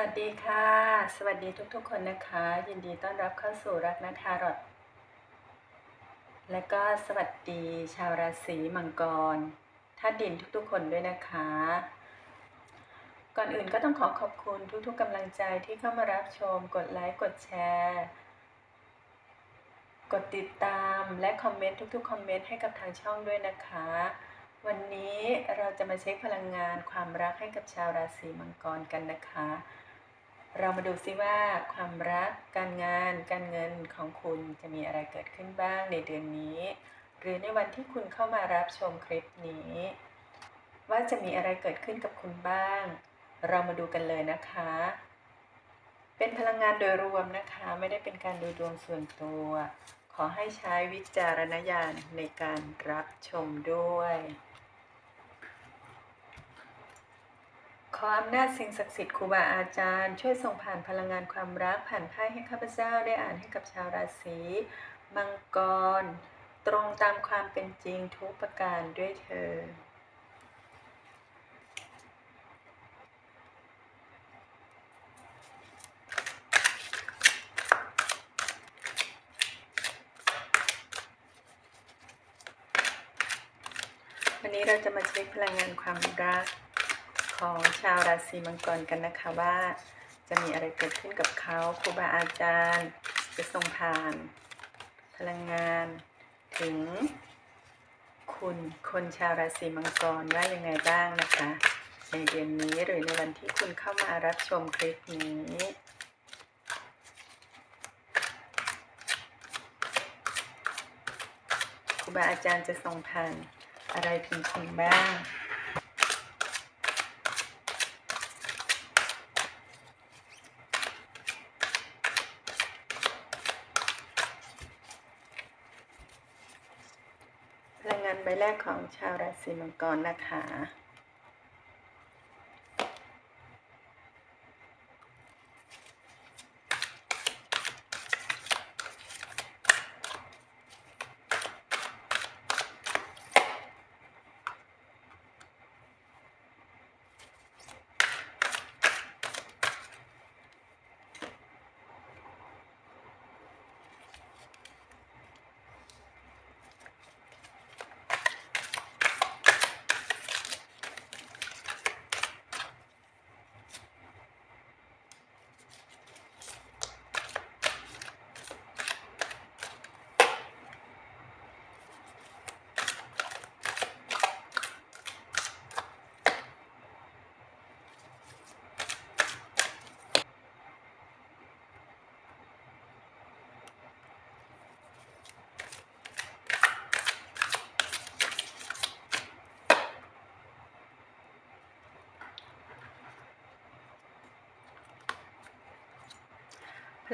วัสดีค่ะ สวัสดีทุกๆคนนะคะ ยินดีต้อนรับเข้าสู่รักนาทารอตและก็สวัสดีชาวราศีมังกรธาดินทุกๆคนด้วยนะคะ ก่อนอื่นก็ต้องขอขอบคุณทุกๆกำลังใจที่เข้ามารับชม กดไลค์ กดแชร์ กดติดตามและคอมเมนต์ทุกๆคอมเมนต์ให้กับทางช่องด้วยนะคะ วันนี้เราจะมาเช็คพลังงานความรักให้กับชาวราศีมังกรกันนะคะ เรามาดูซิว่าความรัก การงาน การเงินของคุณจะมีอะไรเกิดขึ้นบ้างในเดือนนี้ หรือในวันที่คุณเข้ามารับชมคลิปนี้ ว่าจะมีอะไรเกิดขึ้นกับคุณบ้าง เรามาดูกันเลยนะคะ เป็นพลังงานโดยรวมนะคะ ไม่ได้เป็นการดูดวงส่วนตัว ขอให้ใช้วิจารณญาณในการรับชมด้วย ออำนาจสิ่งศักดิ์สิทธิ์ครูบาอาจารย์ ช่วยส่งผ่านพลังงานความรักผ่านไพ่ให้ข้าพเจ้าได้อ่านให้กับชาวราศีมังกร ตรงตามความเป็นจริงทุกประการด้วยเธอวันนี้เราจะมาเช็คพลังงานความรัก ของชาวราศีมังกรกันนะคะว่าจะมีอะไรเกิดขึ้นกับเขาครูบาอาจารย์จะส่งผ่าน พลังงาน ถึง คุณคนชาวราศีมังกรว่ายังไงบ้างนะคะ ในเดือนนี้หรือในวันที่คุณเข้ามารับชมคลิปนี้ครูบาอาจารย์จะส่งผ่านอะไรถึงคุณบ้าง พลังงานใบ แรกของชาวราศีมังกรนะคะ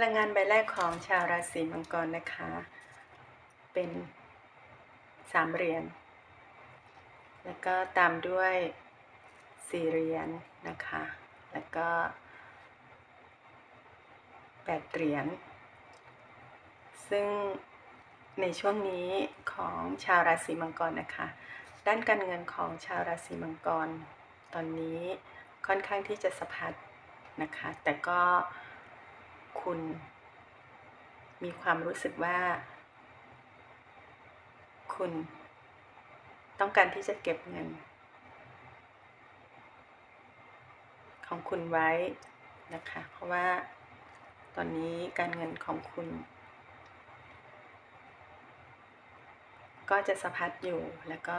พลังงานใบแรกของชาวราศีมังกรนะคะ เป็นสามเหรียญ แล้วก็ตามด้วยสี่เหรียญนะคะ แล้วก็แปดเหรียญ ซึ่งในช่วงนี้ของชาวราศีมังกรนะคะ ด้านการเงินของชาวราศีมังกร ตอนนี้ค่อนข้างที่จะสะพัดนะคะ แต่ก็ คุณ มีความรู้สึกว่า คุณ ต้องการที่จะเก็บเงิน ของคุณไว้นะคะ เพราะว่าตอนนี้การเงินของคุณ ก็จะสะพัดอยู่แล้วก็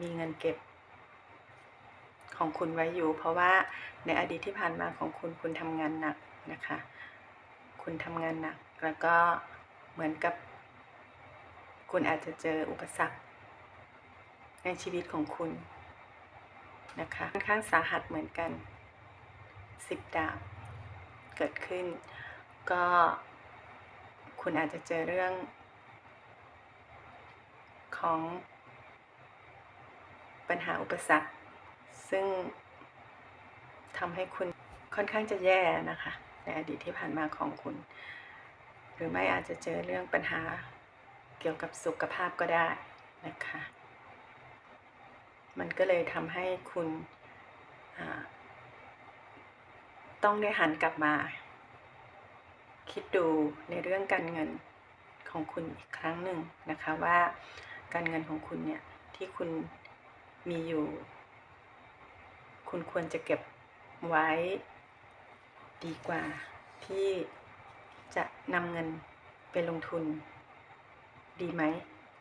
มีเงินเก็บของคุณไว้อยู่ เพราะว่าในอดีตที่ผ่านมาของคุณคุณทำงานหนักนะคะ คุณทำงานหนัก แล้วก็เหมือนกับ คุณอาจจะเจออุปสรรค ในชีวิตของคุณนะคะค่อนข้างสาหัสเหมือนกันสิบดาบเกิดขึ้น ก็คุณอาจจะเจอเรื่อง ของปัญหาอุปสรรค ซึ่งทำให้คุณค่อนข้างจะแย่นะคะ ในอดีตที่ผ่านมาของคุณ หรือไม่อาจจะเจอเรื่องปัญหาเกี่ยวกับสุขภาพก็ได้นะคะ มันก็เลยทำให้คุณต้องได้หันกลับมา คิดดูในเรื่องการเงินของคุณอีกครั้งหนึ่งนะคะว่าการเงินของคุณเนี่ยที่คุณมีอยู่ คุณควรจะเก็บไว้ ดีกว่า ที่จะนำเงินไปลงทุนดีไหม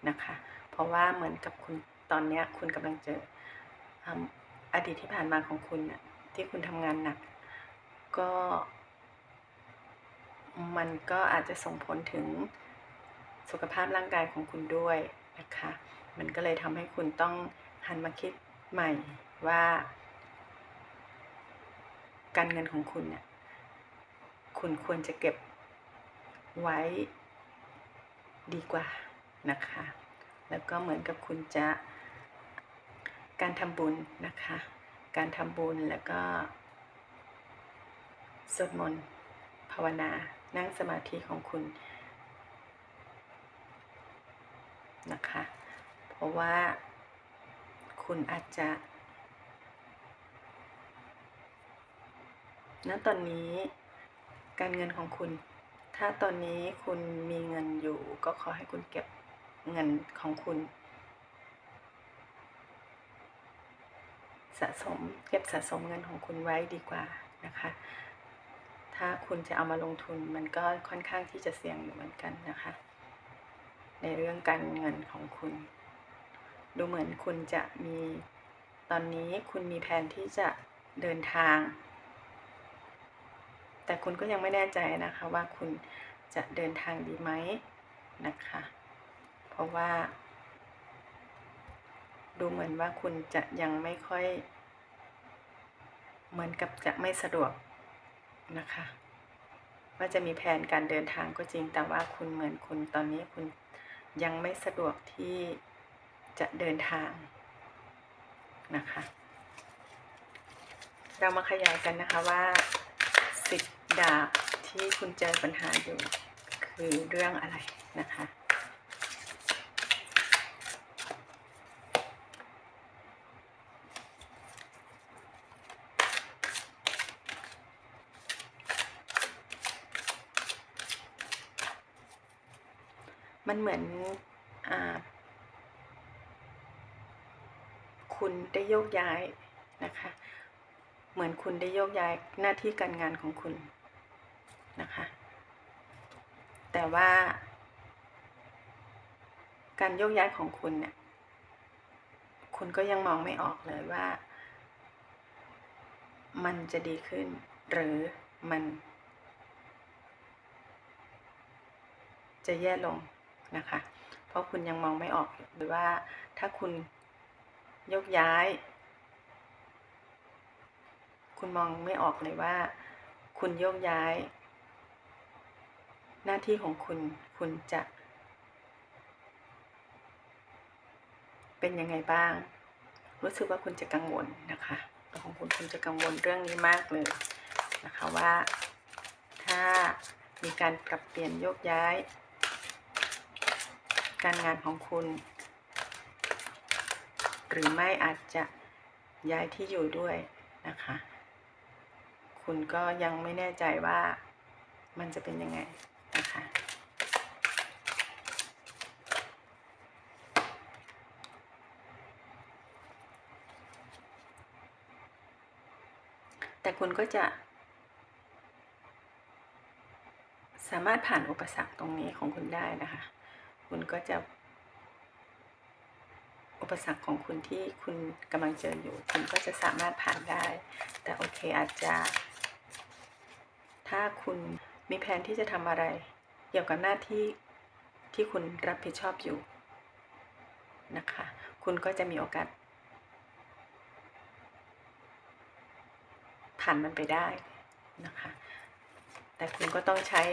นะคะ เพราะว่าเหมือนกับคุณตอนนี้คุณกำลังเจออดีตที่ผ่านมาของคุณนะที่คุณทำงานหนัก ก็ มันก็อาจจะส่งผลถึงสุขภาพร่างกายของคุณด้วยนะคะ มันก็เลยทำให้คุณต้องหันมาคิดใหม่ว่า การเงินของคุณเนี่ย คุณควรจะเก็บไว้ดีกว่านะคะ แล้วก็เหมือนกับคุณจะการทำบุญนะคะ การทำบุญแล้วก็สวดมนต์ภาวนา นั่งสมาธิของคุณนะคะ เพราะว่าคุณอาจจะณตอนนี้ การเงินของคุณ ถ้าตอนนี้คุณมีเงินอยู่ ก็ขอให้คุณเก็บเงินของคุณ สะสมเก็บสะสมเงินของคุณไว้ดีกว่านะคะ ถ้าคุณจะเอามาลงทุนมันก็ค่อนข้างที่จะเสี่ยงอยู่เหมือนกันนะคะ ในเรื่องการเงินของคุณ ดูเหมือนคุณจะมีตอนนี้คุณมีแผนที่จะเดินทาง แต่คุณก็ยังไม่แน่ใจนะคะว่าคุณจะเดินทางดีไหมนะคะ เพราะว่า ดูเหมือนว่าคุณจะยังไม่ค่อย เหมือนกับจะไม่สะดวกนะคะ ว่าจะมีแผนการเดินทางก็จริง แต่ว่าคุณเหมือนคุณตอนนี้คุณยังไม่สะดวกที่จะเดินทางนะคะ เรามาขยายกันนะคะว่า ดาบที่คุณเจอปัญหาอยู่ คือเรื่องอะไรนะคะ มันเหมือนอคุณได้โยกย้ายนะคะ เหมือนคุณได้โยกย้ายหน้าที่การงานของคุณ นะคะ แต่ว่า การโยกย้ายของคุณเนี่ย คุณก็ยังมองไม่ออกเลยว่า มันจะดีขึ้น หรือมัน จะแย่ลงนะคะ เพราะคุณยังมองไม่ออกหรือว่าถ้าคุณยกย้าย คุณมองไม่ออกเลยว่า คุณโยกย้าย หน้าที่ของคุณคุณจะ เป็นยังไงบ้าง รู้สึกว่าคุณจะกังวลนะคะตัวของคุณคุณจะกังวลเรื่องนี้มากเลยนะคะว่าถ้ามีการปรับเปลี่ยนโยกย้าย การงานของคุณ หรือไม่อาจจะย้ายที่อยู่ด้วยนะคะ คุณก็ยังไม่แน่ใจว่ามันจะเป็นยังไงนะคะ แต่คุณก็จะสามารถผ่านอุปสรรคตรงนี้ของคุณได้นะคะ คุณก็จะ อุปสรรคของคุณที่คุณกำลังเจออยู่ คุณก็จะสามารถผ่านได้ แต่โอเคอาจจะ ถ้าคุณมีแผนที่จะทำอะไร เกี่ยวกับหน้าที่ที่คุณรับผิดชอบอยู่นะคะ คุณก็จะมีโอกาส ผ่านมันไปได้นะคะ แต่คุณก็ต้องใช้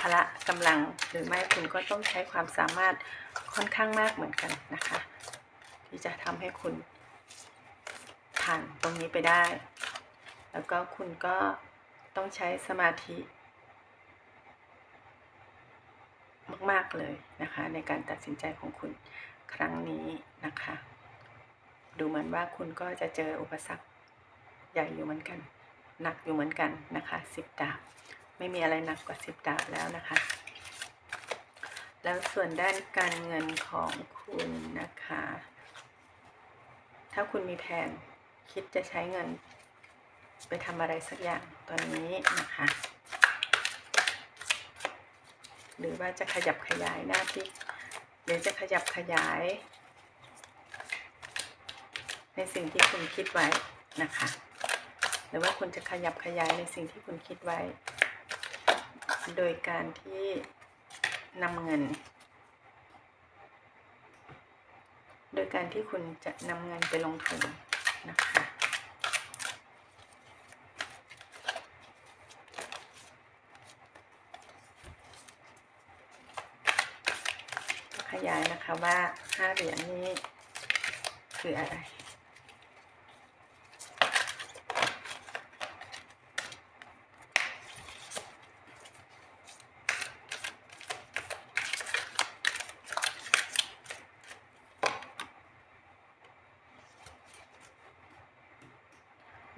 พละกำลังหรือไม่คุณก็ต้องใช้ความสามารถค่อนข้างมากเหมือนกันนะคะ ที่จะทำให้คุณผ่านตรงนี้ไปได้ แล้วก็คุณก็ต้องใช้สมาธิ มาก ๆ เลยนะคะ ในการตัดสินใจของคุณครั้งนี้นะคะ ดูเหมือนว่าคุณก็จะเจออุปสรรค หญ่อยู่เหมือนกัน หนักอยู่เหมือนกันนะคะสิบดาบ ไม่มีอะไรหนักกว่าสิบดาบแล้วนะคะ แล้วส่วนด้านการเงินของคุณนะคะ ถ้าคุณมีแผนคิดจะใช้เงิน ไปทำอะไรสักอย่างตอนนี้นะคะ หรือว่าจะขยับขยายหน้าที่หรือจะขยับขยายในสิ่งที่คุณคิดไว้นะคะ หรือว่าคุณจะขยับขยายในสิ่งที่คุณคิดไว้ โดยการที่นำเงิน โดยการที่คุณจะนำเงินไปลงทุนนะคะขยายนะคะว่าห้าเหรียญนี้คืออะไร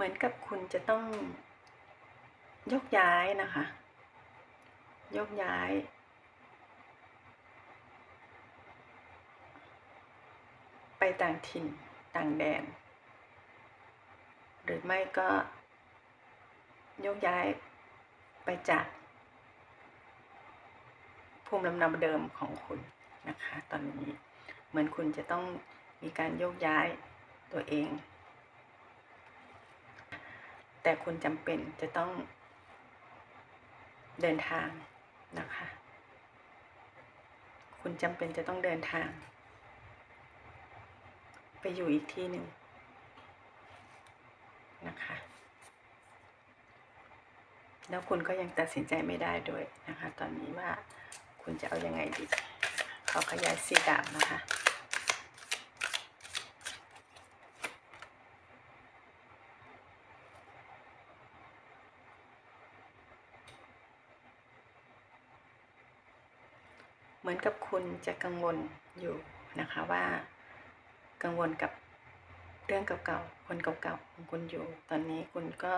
เหมือนกับคุณจะต้องยกย้ายนะคะ ยกย้าย ไปต่างถิ่นต่างแดน หรือไม่ก็ยกย้ายไปจากภูมิลำเนาเดิมของคุณนะคะ ตอนนี้เหมือนคุณจะต้องมีการโยกย้ายตัวเอง แต่คุณจำเป็นจะต้องเดินทางนะคะ คุณจำเป็นจะต้องเดินทาง ไปอยู่อีกที่หนึ่งนะคะ แล้วคุณก็ยังตัดสินใจไม่ได้ด้วยนะคะ ตอนนี้ว่าคุณจะเอาอยัางไงดี ขอขยายสีดาบนะคะ มือนกับคุณจะกังวลอยู่นะคะว่า กังวลกับเรื่องเก่าๆคนเก่าๆของคุณอยู่ ตอนนี้คุณก็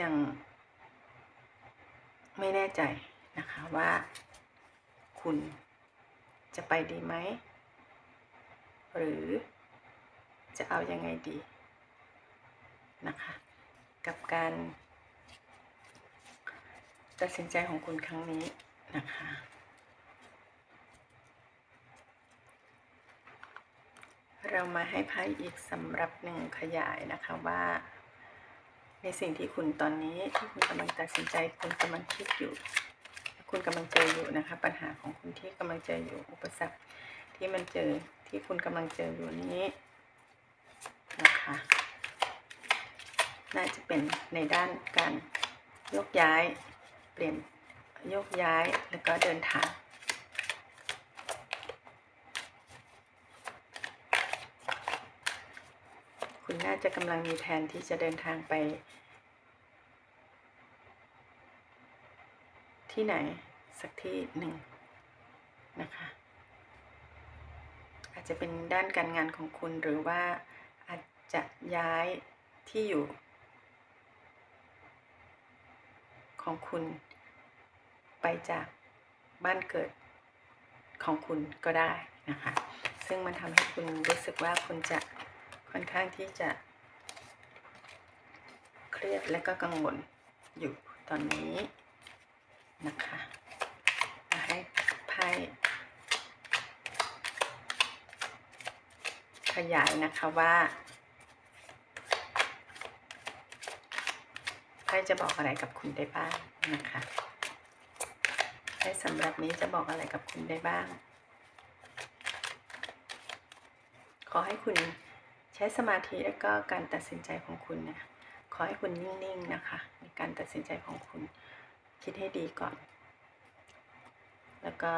ยังไม่แน่ใจนะคะว่าคุณจะไปดีไหม หรือจะเอายังไงดีนะคะ กับการตัดสินใจของคุณครั้งนี้ นะคะ เรามาให้ไพ่อีกสำหรับหนึ่งขยายนะคะว่า ในสิ่งที่คุณตอนนี้ที่คุณกำลังตัดสินใจคุณกำลังคิดอยู่ คุณกำลังเจออยู่นะคะ ปัญหาของคุณที่กำลังเจออยู่อุปสรรคที่มันเจอที่คุณกำลังเจออยู่นี้นะคะน่าจะเป็นในด้านการยกย้ายเปลี่ยน ยกย้ายแล้วก็เดินทางคุณน่าจะกำลังมีแผนที่จะเดินทางไป ที่ไหนสักที่หนึ่งนะคะ อาจจะเป็นด้านการงานของคุณหรือว่าอาจจะย้ายที่อยู่ ของคุณ ไปจากบ้านเกิดของคุณก็ได้นะคะ ซึ่งมันทำให้คุณรู้สึกว่าคุณจะค่อนข้างที่จะ เครียดและก็กังวลอยู่ตอนนี้นะคะมาให้ไพ่ขยายนะคะว่าไพ่จะบอกอะไรกับคุณได้บ้างนะคะ ไพ่สำหรับนี้จะบอกอะไรกับคุณได้บ้าง ขอให้คุณใช้สมาธิและก็การตัดสินใจของคุณเนี่ยขอให้คุณนิ่งๆนะคะ ในการตัดสินใจของคุณ คิดให้ดีก่อน แล้วก็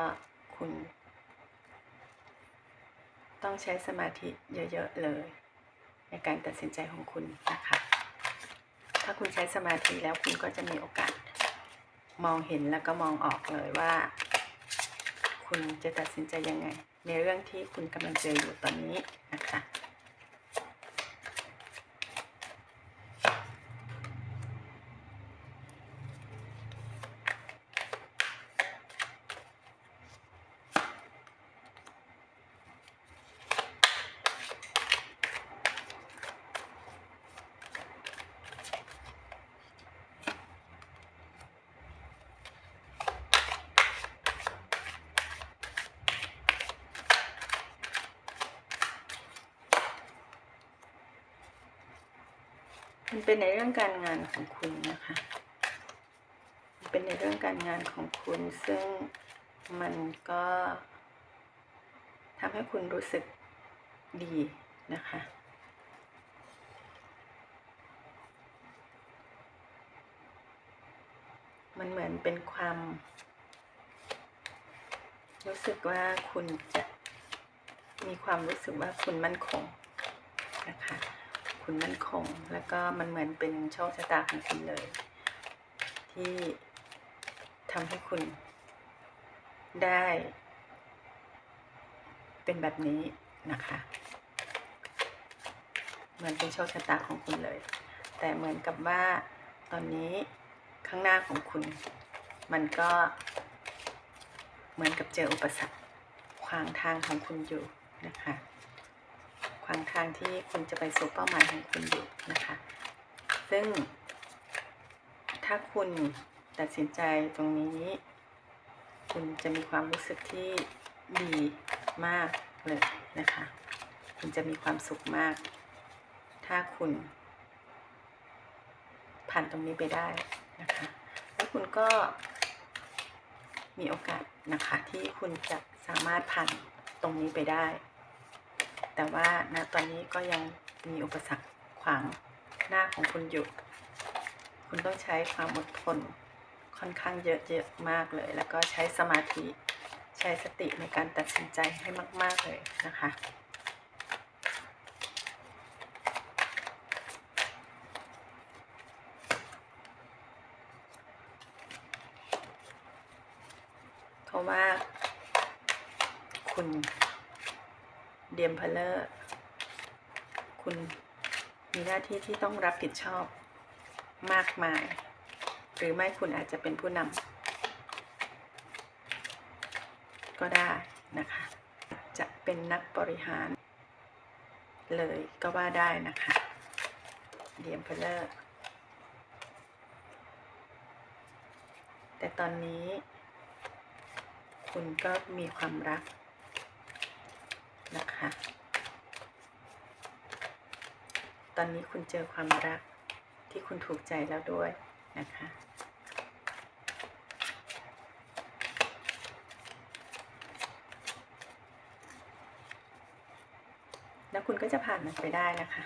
คุณ ต้องใช้สมาธิเยอะๆเลย ในการตัดสินใจของคุณนะคะ ถ้าคุณใช้สมาธิแล้วคุณก็จะมีโอกาส มองเห็นแล้วก็มองออกเลยว่า คุณจะตัดสินใจยังไง ในเรื่องที่คุณกำลังเจออยู่ตอนนี้นะคะ เป็นในเรื่องการงานของคุณนะคะ เป็นในเรื่องการงานของคุณซึ่งมันก็ทำให้คุณรู้สึกดีนะคะ มันเหมือนเป็นความ รู้สึกว่าคุณจะมีความรู้สึกว่าคุณมั่นคงนะคะ คุณมั่นคง แล้วก็มันเหมือนเป็นโชคชะตาของคุณเลย ที่ทำให้คุณได้ เป็นแบบนี้นะคะ เหมือนเป็นโชคชะตาของคุณเลย แต่เหมือนกับว่าตอนนี้ข้างหน้าของคุณ มันก็เหมือนกับเจออุปสรรคขวางทางของคุณอยู่นะคะ ขวางทางที่คุณจะไปสู่เป้าหมายของคุณอยู่นะคะ ซึ่ง ถ้าคุณตัดสินใจตรงนี้ คุณจะมีความรู้สึกที่ดีมากเลยนะคะ คุณจะมีความสุขมาก ถ้าคุณ ผ่านตรงนี้ไปได้นะคะ แล้วคุณก็มีโอกาสนะคะที่คุณจะสามารถผ่านตรงนี้ไปได้ แต่ว่าณตอนนี้ก็ยังมีอุปสรรคขวางหน้าของคุณอยู่ คุณต้องใช้ความอดทนค่อนข้างเยอะๆมากเลย แล้วก็ใช้สมาธิใช้สติในการตัดสินใจให้มาก ๆ เลยนะคะ เพราะว่าคุณ เดียมเพลเลอร์คุณมีหน้าที่ที่ต้องรับผิดชอบมากมาย หรือไม่คุณอาจจะเป็นผู้นำก็ได้นะคะ จะเป็นนักบริหาร เลยก็ว่าได้นะคะเดียมเพลเลอร์แต่ตอนนี้ คุณก็มีความรัก นะคะ ตอนนี้คุณเจอความรักที่คุณถูกใจแล้วด้วยนะคะ แล้วคุณก็จะผ่านมันไปได้นะคะ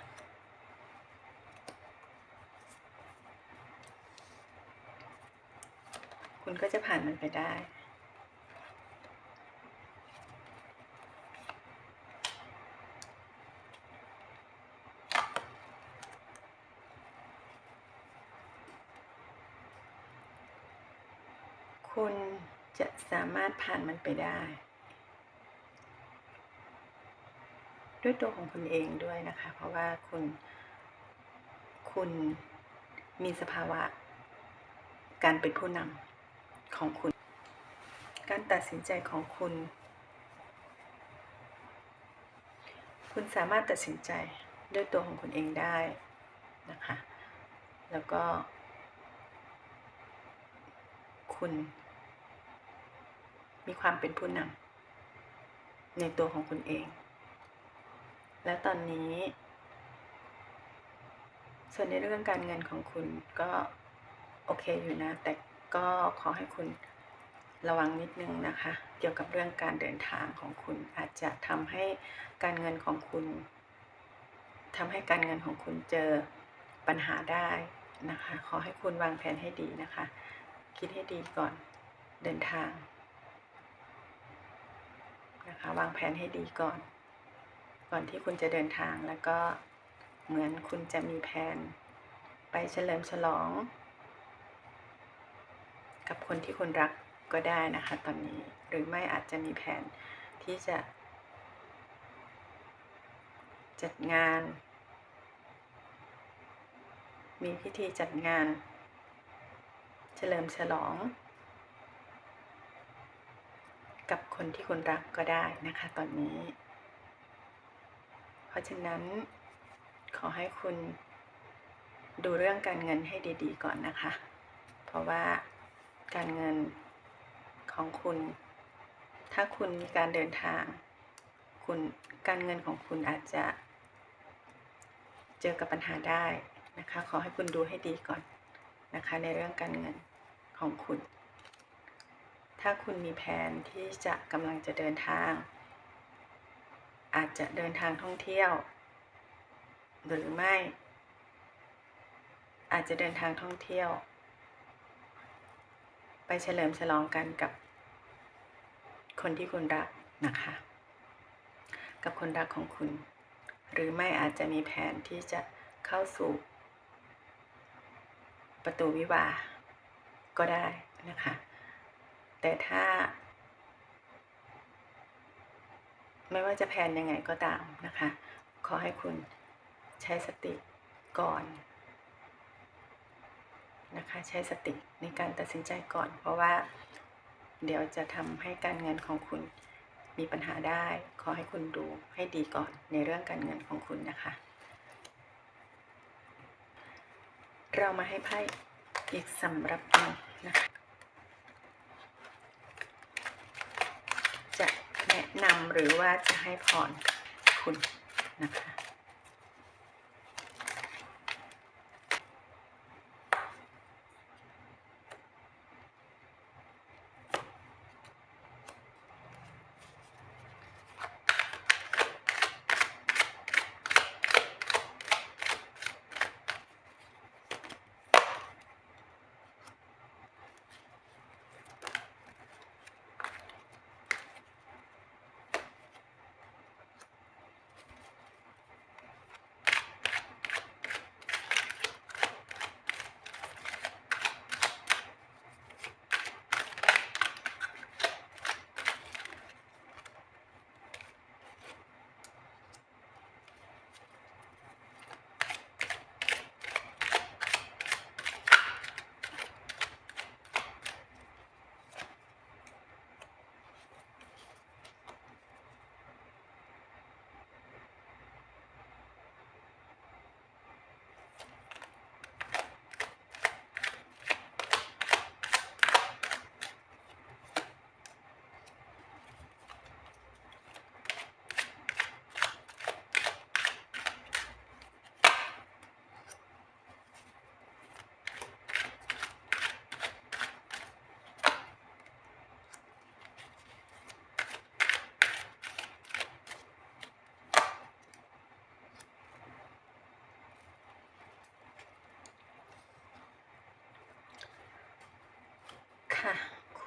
คุณก็จะผ่านมันไปได้ คุณจะ สามารถผ่านมันไปได้ ด้วยตัวของคุณเองด้วยนะคะ เพราะว่าคุณคุณมีสภาวะ การเป็นผู้นำของคุณ การตัดสินใจของคุณ คุณสามารถตัดสินใจด้วยตัวของคุณเองได้นะคะ แล้วก็ คุณ มีความเป็นผู้นำในตัวของคุณเอง และตอนนี้ ส่วนในเรื่องการเงินของคุณก็โอเคอยู่นะ แต่ก็ขอให้คุณระวังนิดนึงนะคะ เกี่ยวกับเรื่องการเดินทางของคุณอาจจะทำให้การเงินของคุณทำให้การเงินของคุณเจอปัญหาได้นะคะ ขอให้คุณวางแผนให้ดีนะคะ คิดให้ดีก่อนเดินทาง นะคะวางแผนให้ดีก่อน ก่อนที่คุณจะเดินทางแล้วก็เหมือนคุณจะมีแผน ไปเฉลิมฉลอง กับคนที่คุณรักก็ได้นะคะ ตอนนี้หรือไม่อาจจะมีแผนที่จะ จัดงาน มีพิธีจัดงาน เฉลิมฉลอง กับคนที่คุณรักก็ได้นะคะ ตอนนี้ เพราะฉะนั้นขอให้คุณดูเรื่องการเงินให้ดีๆก่อนนะคะ เพราะว่าการเงินของคุณ ถ้าคุณมีการเดินทาง คุณการเงินของคุณอาจจะ เจอกับปัญหาได้นะคะ ขอให้คุณดูให้ดีก่อนนะคะ ในเรื่องการเงินของคุณ ถ้าคุณมีแผนที่จะกำลังจะเดินทาง อาจจะเดินทางท่องเที่ยว หรือไม่ อาจจะเดินทางท่องเที่ยว ไปเฉลิมฉลองกันกับ คนที่คุณรักนะคะ กับคนรักของคุณ หรือไม่อาจจะมีแผนที่จะเข้าสู่ ประตูวิวาก็ได้นะคะ แต่ถ้า ไม่ว่าจะแผนยังไงก็ตามนะคะ ขอให้คุณใช้สติก่อนนะคะใช้สติในการตัดสินใจก่อน เพราะว่า เดี๋ยวจะทำให้การเงินของคุณมีปัญหาได้ ขอให้คุณดูให้ดีก่อนในเรื่องการเงินของคุณนะคะ เรามาให้ไพ่อีกสำหรับหนึ่งนะคะ จะ แนะนำหรือว่าจะให้พรคุณนะคะค่ะ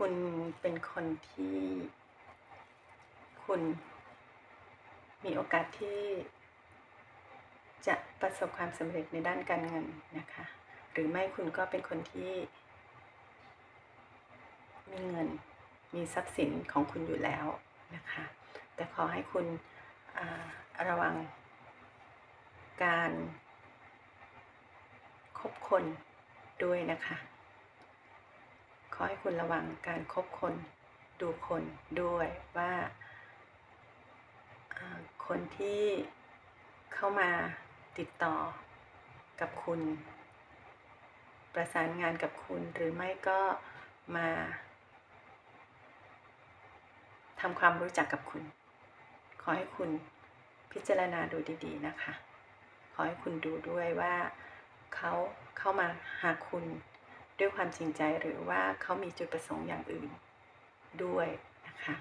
คุณเป็นคนที่คุณมีโอกาสที่จะประสบความสำเร็จในด้านการเงินนะคะ หรือไม่คุณก็เป็นคนที่ มีเงินมีทรัพย์สินของคุณอยู่แล้วนะคะ แต่ขอให้คุณระวังการคบคนด้วยนะคะ ขอให้คุณระวังการคบคนดูคนด้วยว่าอ่าคนที่เข้ามาติดต่อกับคุณ ประสานงานกับคุณหรือไม่ก็มาทำความรู้จักกับคุณ ขอให้คุณพิจารณาดูดีๆนะคะ ขอให้คุณดูด้วยว่าเขาเข้ามาหาคุณ ด้วยความจริงใจหรือว่าเขามีจุดประสงค์อย่างอื่นด้วยนะคะ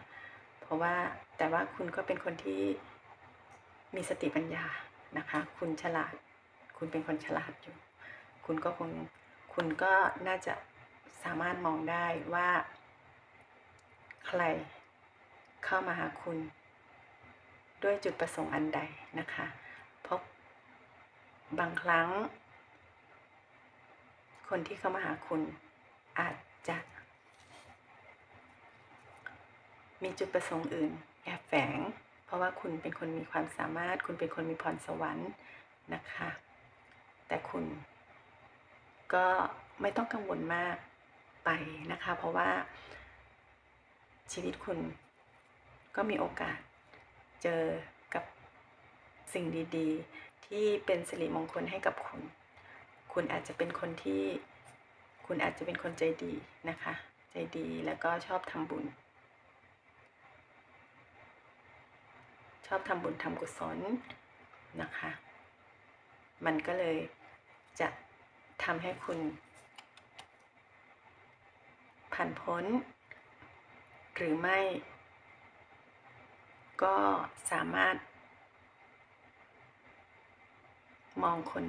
เพราะว่าแต่ว่าคุณก็เป็นคนที่มีสติปัญญานะคะ คุณฉลาด คุณเป็นคนฉลาดอยู่ คุณก็คงคุณก็น่าจะสามารถมองได้ว่า ใครเข้ามาหาคุณ ด้วยจุดประสงค์อันใดนะคะ เพราะบางครั้ง คนที่เข้ามาหาคุณอาจจะ มีจุดประสงค์อื่นแอบแฝง เพราะว่าคุณเป็นคนมีความสามารถ คุณเป็นคนมีพรสวรรค์นะคะ แต่คุณก็ไม่ต้องกังวลมากไปนะคะ เพราะว่าชีวิตคุณก็มีโอกาสเจอกับสิ่งดี ๆ ที่เป็นสิริมงคลให้กับคุณ คุณอาจจะเป็นคนที่ คุณอาจจะเป็นคนใจดีนะคะ ใจดีแล้วก็ชอบทำบุญ ชอบทำบุญทำกุศลนะคะ มันก็เลยจะทำให้คุณผ่านพ้น หรือไม่ ก็สามารถ มองคน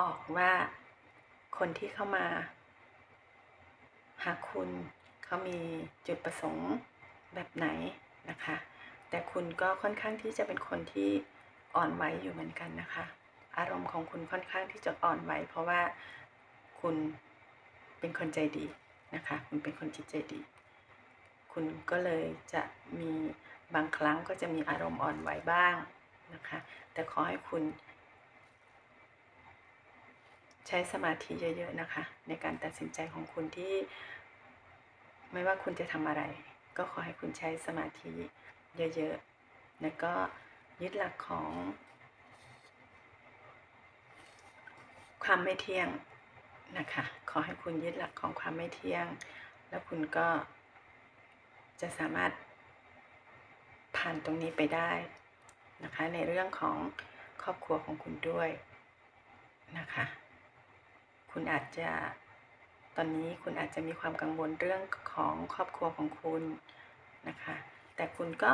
ออกว่าคนที่เข้ามา หาคุณเขามีจุดประสงค์แบบไหนนะคะ แต่คุณก็ค่อนข้างที่จะเป็นคนที่อ่อนไหวอยู่เหมือนกันนะคะ อารมณ์ของคุณค่อนข้างที่จะอ่อนไหวเพราะว่าคุณเป็นคนใจดีนะคะ คุณเป็นคนจิตใจดี คุณก็เลยจะมีบางครั้งก็จะมีอารมณ์อ่อนไหวบ้างนะคะ แต่ขอให้คุณ ใช้สมาธิเยอะๆนะคะ ในการตัดสินใจของคุณที่ ไม่ว่าคุณจะทำอะไร ก็ขอให้คุณใช้สมาธิเยอะๆ แล้วก็ยึดหลักของ ความไม่เที่ยงนะคะ ขอให้คุณยึดหลักของความไม่เที่ยง แล้วคุณก็จะสามารถผ่านตรงนี้ไปได้นะคะ ในเรื่องของครอบครัวของคุณด้วยนะคะ คุณอาจจะตอนนี้คุณอาจจะมีความกังวลเรื่องของครอบครัวของคุณนะคะ แต่คุณก็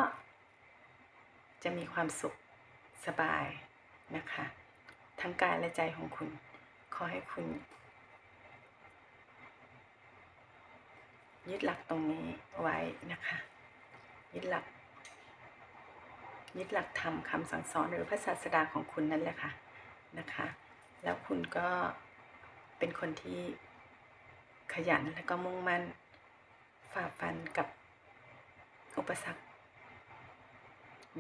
จะมีความสุขสบายนะคะ ทั้งกายและใจของคุณ ขอให้คุณ ยึดหลักตรงนี้ไว้นะคะ ยึดหลัก ยึดหลักธรรมคำสั่งสอนหรือพระศาสดาของคุณนั่นแหละค่ะนะคะ แล้วคุณก็ เป็นคนที่ขยันและก็มุ่งมั่น ฝ่าฟันกับอุปสรรค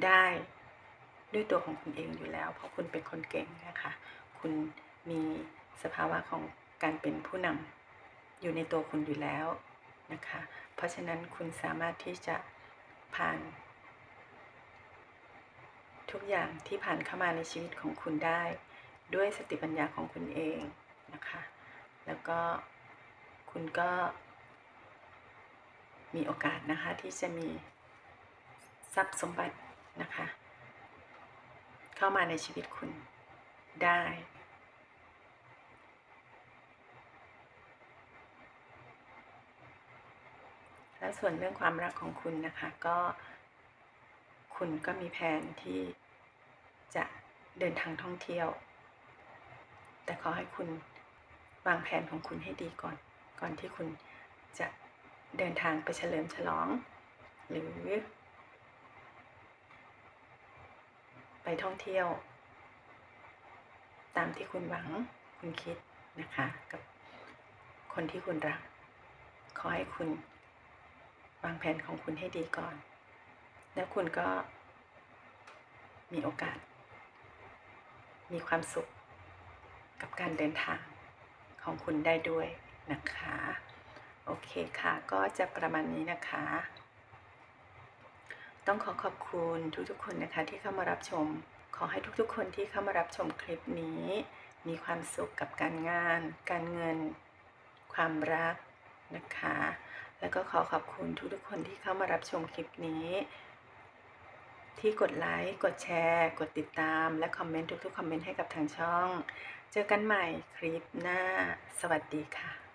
ได้ด้วยตัวของคุณเองอยู่แล้ว เพราะคุณเป็นคนเก่งนะคะ คุณมีสภาวะของการเป็นผู้นำอยู่ในตัวคุณอยู่แล้วนะคะ เพราะฉะนั้นคุณสามารถที่จะผ่าน ทุกอย่างที่ผ่านเข้ามาในชีวิตของคุณได้ ด้วยสติปัญญาของคุณเอง นะคะ แล้วก็คุณก็มีโอกาสนะคะที่จะมีทรัพย์สมบัตินะคะ เข้ามาในชีวิตคุณได้ แล้วส่วนเรื่องความรักของคุณนะคะก็คุณก็มีแผนที่จะเดินทางท่องเที่ยว แต่ขอให้คุณ วางแผนของคุณให้ดีก่อน ก่อนที่คุณจะเดินทางไปเฉลิมฉลอง หรือ ไปท่องเที่ยว ตามที่คุณหวังคุณคิดนะคะ กับคนที่คุณรัก ขอให้คุณวางแผนของคุณให้ดีก่อน แล้วคุณก็มีโอกาส มีความสุขกับการเดินทาง ของคุณได้ด้วยนะคะ โอเคค่ะ ก็จะประมาณนี้นะคะ ต้องขอขอบคุณทุกๆคนนะคะที่เข้ามารับชม ขอให้ทุกๆ คนที่เข้ามารับชมคลิปนี้ มีความสุขกับการงาน การเงิน ความรักนะคะ แล้วก็ขอขอบคุณทุกๆคนที่เข้ามารับชมคลิปนี้ ที่กดไลค์ กดแชร์ กดติดตาม และคอมเมนต์ทุกๆคอมเมนต์ให้กับทางช่อง เจอกันใหม่คลิปหน้า สวัสดีค่ะ